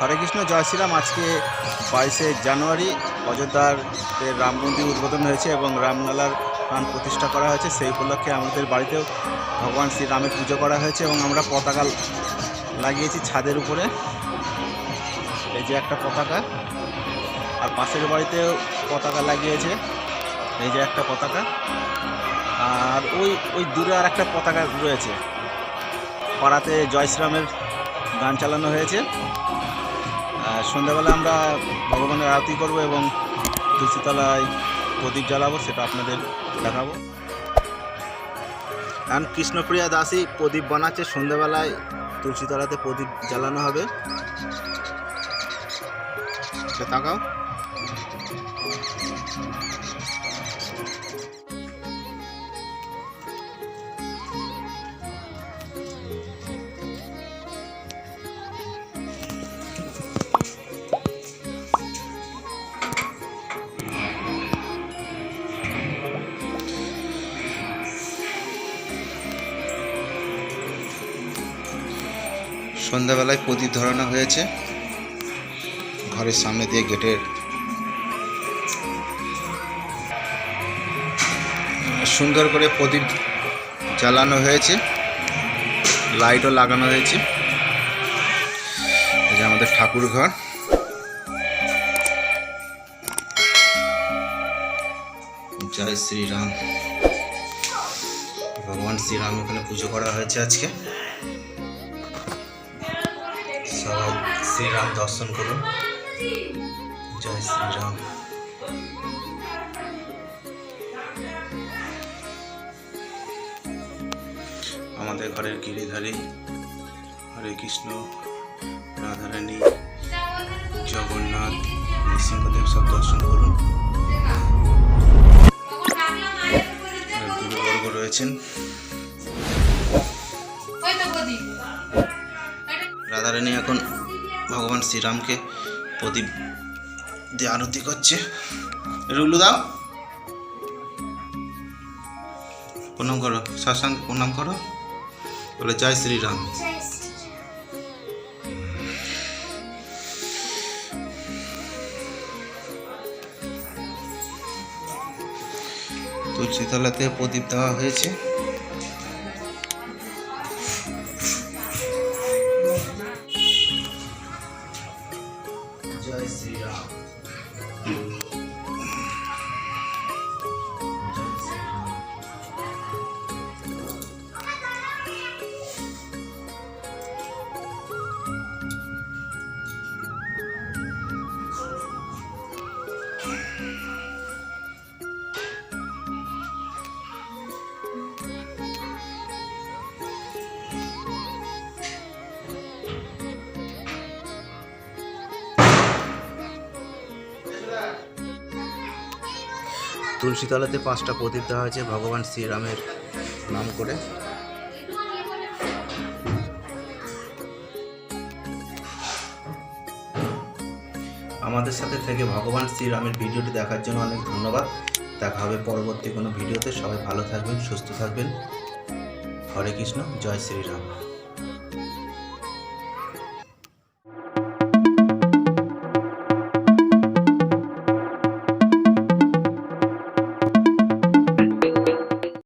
হরে কৃষ্ণ জয় শ্রীরাম। আজকে বাইশে জানুয়ারি অযোধ্যার রাম মন্দির উদ্বোধন হয়েছে এবং রামলালার প্রাণ প্রতিষ্ঠা করা হয়েছে। সেই উপলক্ষে আমাদের বাড়িতেও ভগবান শ্রীরামের পুজো করা হয়েছে এবং আমরা পতাকা লাগিয়েছি ছাদের উপরে। এই যে একটা পতাকা। আর পাশের বাড়িতেও পতাকা লাগিয়েছে। এই যে একটা পতাকা। আর ওই ওই দূরে আর একটা পতাকা রয়েছে। পাড়াতে জয় শ্রীরামের গান চালানো হয়েছে। সন্ধ্যাবেলা আমরা ভগবানের আরতি করব এবং তুলসীতলায় প্রদীপ জ্বালাবো, সেটা আপনাদের দেখাবো। কারণ কৃষ্ণপ্রিয়া দাসী প্রদীপ বানাচ্ছে। সন্ধ্যাবেলায় তুলসীতলাতে প্রদীপ জ্বালানো হবে। তাকাও। সন্ধ্যাবেলায় প্রদীপ ধরানো হয়েছে। ঘরের সামনে দিয়ে গেটের সুন্দর করে প্রদীপ জ্বালানো হয়েছে। লাইটও লাগানো হয়েছে। এই যে আমাদের ঠাকুর ঘর জয় শ্রীরাম। ভগবান শ্রীরাম এখানে পুজো করা হয়েছে আজকে। সবাই শ্রীরাম দর্শন করুন। জয় শ্রীরাম। আমাদের ঘরের গিরিধারী হরে কৃষ্ণ, রাধারানী, জগন্নাথ, নৃসিংহদেব সব দর্শন করুন। গুরুবর্গ রয়েছেন। রাধারানী এখন ভগবান শ্রীরামকে প্রদীপ দিয়ে আরতি করছে। রুলু দাও। প্রণাম করো শাসাঙ্গ প্রণাম করো। বলে জয় শ্রীরাম। তুলসীতলাতে প্রদীপ দেওয়া হয়েছে। তুলসীতলাতে পাঁচটা প্রদীপ দেওয়া হয়েছে, ভগবান শ্রীরামের নাম করে। আমাদের সাথে থেকে ভগবান শ্রীরামের ভিডিওটি দেখার জন্য অনেক ধন্যবাদ। দেখা হবে পরবর্তী কোনো ভিডিওতে। সবাই ভালো থাকবেন, সুস্থ থাকবেন। হরে কৃষ্ণ, জয় শ্রীরাম।